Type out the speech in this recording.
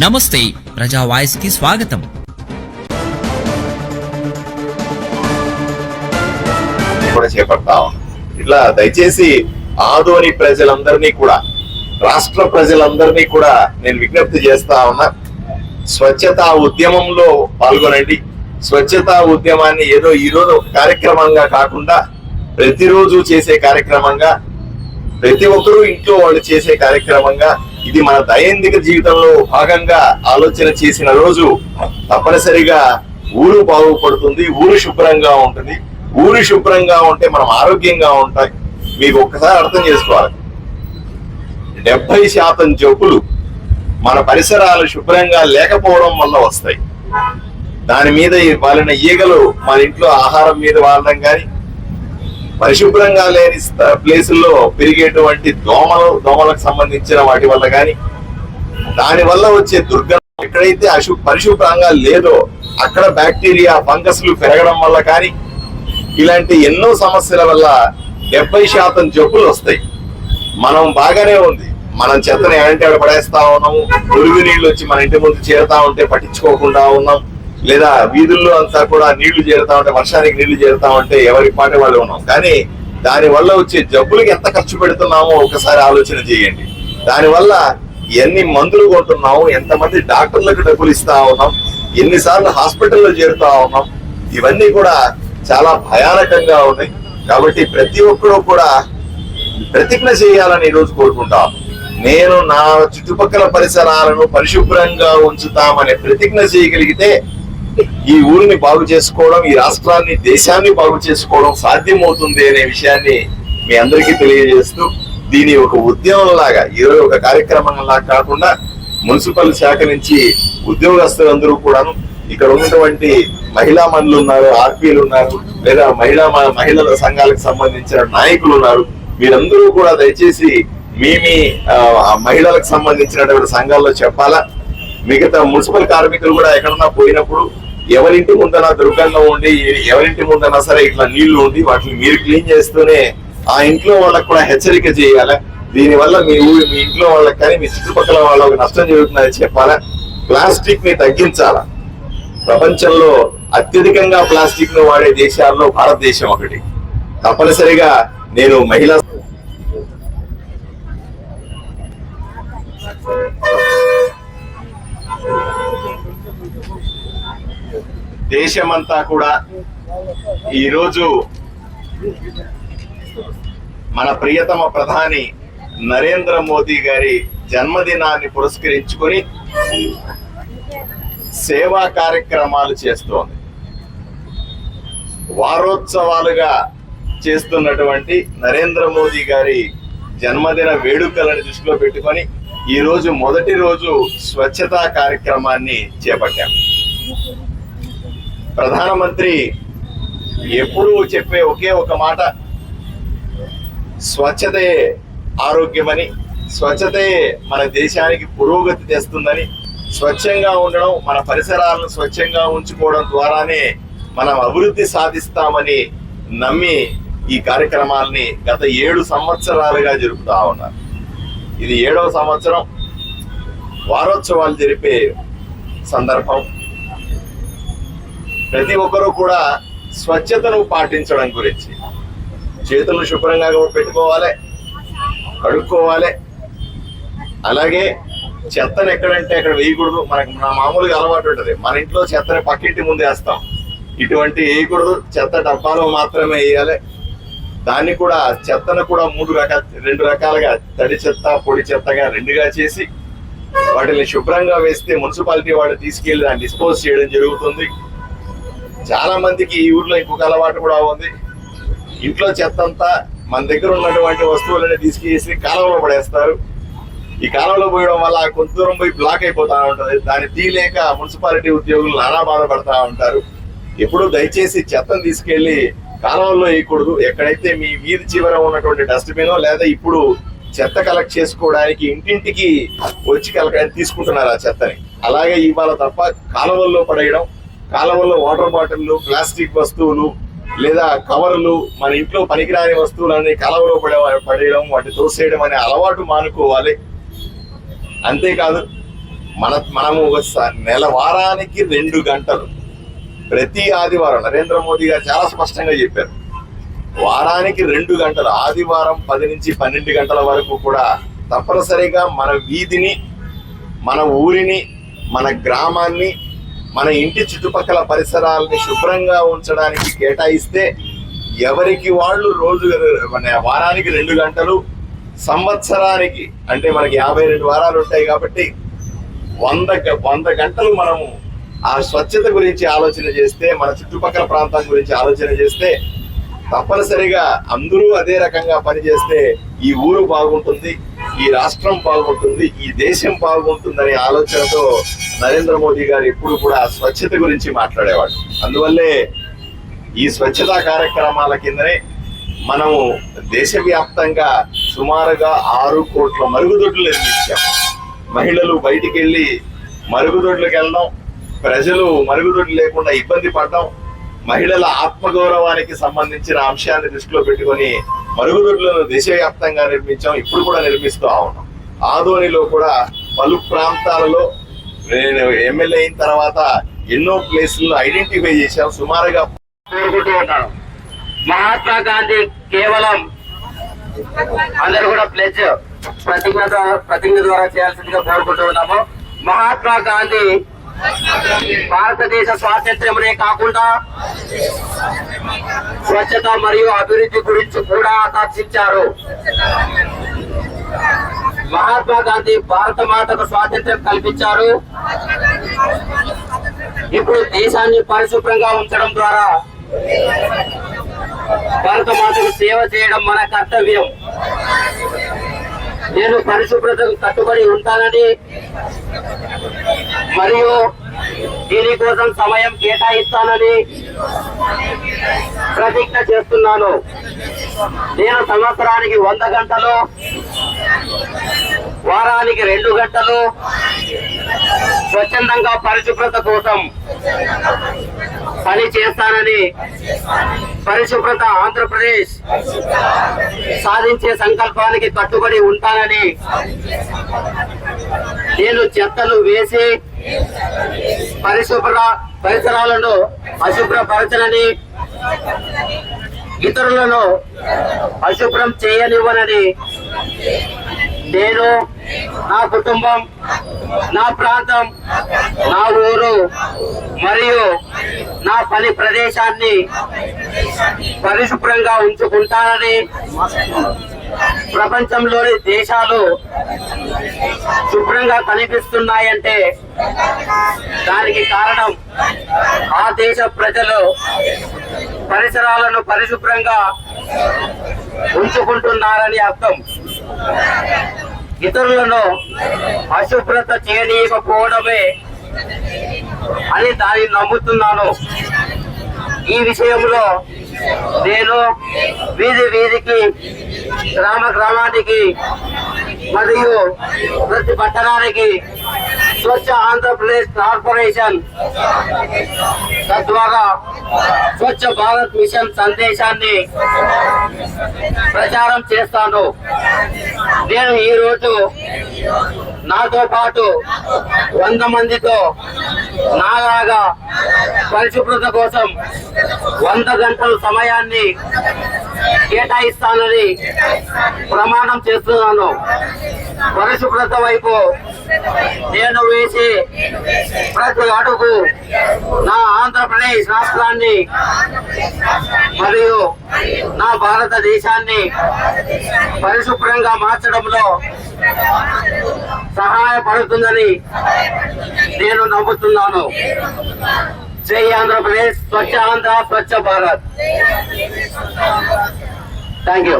నమస్తే ప్రజా వాయిస్కి స్వాగతం. కూడా చేపడతా ఇట్లా దయచేసి ఆదోని ప్రజలందరినీ కూడా రాష్ట్ర ప్రజలందరినీ కూడా నేను విజ్ఞప్తి చేస్తా ఉన్నా. స్వచ్ఛతా ఉద్యమంలో పాల్గొనండి. స్వచ్ఛతా ఉద్యమాన్ని ఏదో ఈరోజు ఒక కార్యక్రమంగా కాకుండా ప్రతిరోజు చేసే కార్యక్రమంగా ప్రతి ఒక్కరూ ఇంట్లో వాళ్ళు చేసే కార్యక్రమంగా ఇది మన దైనందిక జీవితంలో భాగంగా ఆలోచన చేసిన రోజు తప్పనిసరిగా ఊరు బాగుపడుతుంది ఊరు శుభ్రంగా ఉంటుంది. ఊరు శుభ్రంగా ఉంటే మనం ఆరోగ్యంగా ఉంటాం. మీకు ఒక్కసారి అర్థం చేసుకోవాలి. డెబ్బై శాతం జబ్బులు మన పరిసరాలు శుభ్రంగా లేకపోవడం వల్ల వస్తాయి. దాని మీద వాలిన ఈగలు మన ఇంట్లో ఆహారం మీద వాడడం కానీ పరిశుభ్రంగా లేని ప్లేసుల్లో పెరిగేటువంటి దోమలు దోమలకు సంబంధించిన వాటి వల్ల కానీ దాని వల్ల వచ్చే దుర్గంధం ఎక్కడైతే అశు పరిశుభ్రంగా లేదో అక్కడ బ్యాక్టీరియా ఫంగస్లు పెరగడం వల్ల కానీ ఇలాంటి ఎన్నో సమస్యల వల్ల డెబ్బై శాతం జబ్బులు వస్తాయి. మనం బాగానే ఉంది. మనం చెత్తని ఏమంటే పడేస్తా ఉన్నాము. మురుగు నీళ్ళు వచ్చి మన ఇంటి ముందు చేరుతా ఉంటే పట్టించుకోకుండా ఉన్నాం. లేదా వీధుల్లో అంతా కూడా నీళ్ళు చేరుతా ఉంటే వర్షానికి నీళ్ళు చేరుతా ఉంటే ఎవరి పాట వాళ్ళు ఉన్నాం. కానీ దాని వల్ల వచ్చే జబ్బులకి ఎంత ఖర్చు పెడుతున్నామో ఒకసారి ఆలోచన చేయండి. దానివల్ల ఎన్ని మందులు కొంటున్నాము ఎంతమంది డాక్టర్లకు డబ్బులు ఇస్తా ఉన్నాం ఎన్నిసార్లు హాస్పిటల్లో చేరుతా ఉన్నాం ఇవన్నీ కూడా చాలా భయానకంగా ఉన్నాయి. కాబట్టి ప్రతి ఒక్కరూ కూడా ప్రతిజ్ఞ చేయాలని ఈ రోజు కోరుకుంటాం. నేను నా చుట్టుపక్కల పరిసరాలను పరిశుభ్రంగా ఉంచుతామనే ప్రతిజ్ఞ చేయగలిగితే ఈ ఊరిని బాగు చేసుకోవడం ఈ రాష్ట్రాన్ని దేశాన్ని బాగు చేసుకోవడం సాధ్యమవుతుంది అనే విషయాన్ని మీ అందరికీ తెలియజేస్తూ దీని ఒక ఉద్యమం లాగా ఈరోజు ఒక కార్యక్రమం లాగా కాకుండా మున్సిపల్ శాఖ నుంచి ఉద్యోగస్తులందరూ కూడాను ఇక్కడ ఉన్నటువంటి మహిళా మనులు ఉన్నారు ఆర్పీలు ఉన్నారు లేదా మహిళా మ- మహిళల సంఘాలకు సంబంధించిన నాయకులు ఉన్నారు. మీరందరూ కూడా దయచేసి మీ మీ ఆ, మహిళలకు సంబంధించినటువంటి సంఘాల్లో చెప్పాలా? మిగతా మున్సిపల్ కార్మికులు కూడా ఎక్కడన్నా పోయినప్పుడు ఎవరింటి ముందన దుర్గంగా ఉండి ఎవరింటి ముందన సరే ఇట్లా నీళ్ళు ఉండి వాటిని మీరు క్లీన్ చేస్తూనే ఆ ఇంట్లో వాళ్ళకి కూడా హెచ్చరిక చేయాలి? దీని వల్ల మీ ఊరి మీ ఇంట్లో వాళ్ళకి కానీ మీ చుట్టుపక్కల వాళ్ళకి నష్టం జరుగుతుందని చెప్పాలా? ప్లాస్టిక్ని తగ్గించాలా? ప్రపంచంలో అత్యధికంగా ప్లాస్టిక్ను వాడే దేశాల్లో భారతదేశం ఒకటి. తప్పనిసరిగా నేను మహిళా దేశమంతా కూడా ఈరోజు మన ప్రియతమ ప్రధాని నరేంద్ర మోదీ గారి జన్మదినాన్ని పురస్కరించుకొని సేవా కార్యక్రమాలు చేస్తోంది. వారోత్సవాలుగా చేస్తున్నటువంటి నరేంద్ర మోదీ గారి జన్మదిన వేడుకలను దృష్టిలో పెట్టుకొని ఈరోజు మొదటి రోజు స్వచ్ఛతా కార్యక్రమాన్ని చేపట్టాం. ప్రధానమంత్రి ఎప్పుడూ చెప్పే ఒకే ఒక మాట. స్వచ్ఛతే ఆరోగ్యమని స్వచ్ఛతే మన దేశానికి పురోగతి తెస్తుందని స్వచ్ఛంగా ఉండడం మన పరిసరాలను స్వచ్ఛంగా ఉంచుకోవడం ద్వారానే మనం అభివృద్ధి సాధిస్తామని నమ్మి ఈ కార్యక్రమాల్ని గత ఏడు సంవత్సరాలుగా జరుపుతా ఉన్నారు. ఇది ఏడవ సంవత్సరం. వారోత్సవాలు జరిపే సందర్భం. ప్రతి ఒక్కరూ కూడా స్వచ్ఛతను పాటించడం గురించి చేతులను శుభ్రంగా పెట్టుకోవాలి కడుక్కోవాలి. అలాగే చెత్తను ఎక్కడంటే అక్కడ వేయకూడదు. మనకు నా మామూలుగా అలవాటు ఉంటుంది. మన ఇంట్లో చెత్తని పక్కింటి ముందు వేస్తాం. ఇటువంటి వేయకూడదు. చెత్త డబ్బాలో మాత్రమే వేయాలి. దాన్ని కూడా చెత్తను కూడా మూడు రకాల రెండు రకాలుగా తడి చెత్త పొడి చెత్తగా రెండుగా చేసి వాటిని శుభ్రంగా వేస్తే మున్సిపాలిటీ వాళ్ళు తీసుకెళ్ళి దాన్ని డిస్పోజ్ చేయడం జరుగుతుంది. చాలా మందికి ఈ ఊర్లో ఇంకొక అలవాటు కూడా ఉంది. ఇంట్లో చెత్త అంతా మన దగ్గర ఉన్నటువంటి వస్తువులని తీసుకేసి కాలంలో పడేస్తారు. ఈ కాలంలో పోయడం వల్ల కొంత దూరం పోయి బ్లాక్ అయిపోతా ఉంటుంది. దాన్ని తీయలేక మున్సిపాలిటీ ఉద్యోగులు నానా బాధపడతా ఉంటారు. ఎప్పుడు దయచేసి చెత్తను తీసుకెళ్ళి కాలంలో వేయకూడదు. ఎక్కడైతే మీ వీధి చివర ఉన్నటువంటి డస్ట్బిన్ లేదా ఇప్పుడు చెత్త కలెక్ట్ చేసుకోవడానికి ఇంటింటికి వచ్చి కలెక్ట్ తీసుకుంటున్నారు ఆ చెత్తని. అలాగే ఇవాళ తప్ప కాలువల్లో పడేయడం కాలువల్లో వాటర్ బాటిల్లు ప్లాస్టిక్ వస్తువులు లేదా కవర్లు మన ఇంట్లో పనికిరాని వస్తువులన్నీ కాలువలో పడే పడేయడం వాటి తోసేయడం అనే అలవాటు మానుకోవాలి. అంతేకాదు మన మనము నెల వారానికి రెండు గంటలు ప్రతి ఆదివారం నరేంద్ర మోదీ గారు చాలా స్పష్టంగా చెప్పారు. వారానికి రెండు గంటలు ఆదివారం పది నుంచి పన్నెండు గంటల వరకు కూడా తప్పనిసరిగా మన వీధిని మన ఊరిని మన గ్రామాన్ని మన ఇంటి చుట్టుపక్కల పరిసరాలని శుభ్రంగా ఉంచడానికి కేటాయిస్తే ఎవరికి వాళ్ళు రోజు మన వారానికి రెండు గంటలు సంవత్సరానికి అంటే మనకి యాభై రెండు వారాలు ఉంటాయి కాబట్టి వంద వంద గంటలు మనము ఆ స్వచ్ఛత గురించి ఆలోచన చేస్తే మన చుట్టుపక్కల ప్రాంతం గురించి ఆలోచన చేస్తే తప్పనిసరిగా అందరూ అదే రకంగా పనిచేస్తే ఈ ఊరు బాగుంటుంది. ఈ రాష్ట్రం బాగుంటుంది ఈ దేశం బాగుంటుందనే ఆలోచనతో నరేంద్ర మోదీ గారు ఎప్పుడు కూడా స్వచ్ఛత గురించి మాట్లాడేవాడు. అందువల్లే ఈ స్వచ్ఛతా కార్యక్రమాల కిందనే మనము దేశవ్యాప్తంగా సుమారుగా ఆరు కోట్ల మరుగుదొడ్లు నిర్మించాం. మహిళలు బయటికి వెళ్ళి మరుగుదొడ్లకు వెళ్ళడం ప్రజలు మరుగుదొడ్లు లేకుండా ఇబ్బంది పడడం మహిళల ఆత్మగౌరవానికి సంబంధించిన అంశాన్ని దృష్టిలో పెట్టుకొని మరుగుదొడ్లను దేశవ్యాప్తంగా నిర్మించాం ఇప్పుడు కూడా నిర్మిస్తూ ఉన్నాం. ఆదోనిలో కూడా పలు ప్రాంతాలలో నేను ఎమ్మెల్యే అయిన తర్వాత ఎన్నో ప్లేసులను ఐడెంటిఫై చేశాం. సుమారుగా కోరుకుంటూ ఉంటాను మహాత్మా గాంధీ కేవలం అందరూ కూడా ప్లెజ్ ప్రతిజ్ఞ ద్వారా ప్రతిజ్ఞ ద్వారా చేయాల్సిందిగా కోరుకుంటూ ఉన్నాము. మహాత్మా గాంధీ భారతదేశ స్వాతంత్ర్యమనే కాకుండా స్వచ్ఛత మరియు అభివృద్ధి గురించి కూడా ఆకాంక్షించారు. మహాత్మా గాంధీ భారత మాతకు స్వాతంత్ర్యం కల్పించారు. ఇప్పుడు దేశాన్ని పరిశుభ్రంగా ఉంచడం ద్వారా భారత మాతకు సేవ చేయడం మన కర్తవ్యం. నేను పరిశుభ్రతకు కట్టుబడి ఉంటానని మరియు దీనికోసం సమయం కేటాయిస్తానని ప్రతిజ్ఞ చేస్తున్నాను. నేను సంవత్సరానికి వంద గంటలు వారానికి రెండు గంటలు స్వచ్ఛందంగా పరిశుభ్రత కోసం పని చేస్తానని పరిశుభ్రత ఆంధ్రప్రదేశ్ సాధించే సంకల్పానికి కట్టుబడి ఉంటానని నేను చెత్తలు వేసి పరిశుభ్ర పరిసరాలను అశుభ్రపరచనని ఇతరులను అశుభ్రం చేయనివ్వనని నేను నా కుటుంబం నా ప్రాంతం నా ఊరు మరియు నా పని ప్రదేశాన్ని పరిశుభ్రంగా ఉంచుకుంటానని ప్రపంచంలోని దేశాలు శుభ్రంగా కనిపిస్తున్నాయంటే దానికి కారణం ఆ దేశ ప్రజలు పరిసరాలను పరిశుభ్రంగా ఉంచుకుంటున్నారని అర్థం. ఇతరులను అశుభ్రత చేయనీయకపోవడమే అని దాన్ని నమ్ముతున్నాను. ఈ విషయంలో నేను వీధి వీధికి గ్రామ గ్రామానికి మరియు ప్రతి పట్టణానికి స్వచ్ఛ ఆంధ్రప్రదేశ్ కార్పొరేషన్ తద్వారా స్వచ్ఛ భారత్ మిషన్ సందేశాన్ని ప్రచారం చేస్తాను. నేను ఈ రోజు నాతో పాటు వంద మందితో నాలాగా పరిశుభ్రత కోసం వంద గంటల సమయాన్ని కేటాయిస్తానని ప్రమాణం చేస్తున్నాను. పరిశుభ్రత వైపు నేను వేసి ప్రతి అడుగు నా ఆంధ్రప్రదేశ్ రాష్ట్రాన్ని మరియు నా భారతదేశాన్ని పరిశుభ్రంగా మార్చడంలో సహాయపడుతుందని నేను నమ్ముతున్నాను. జై ఆంధ్రప్రదేశ్ స్వచ్ఛ ఆంధ్ర స్వచ్ఛ భారత్. Thank you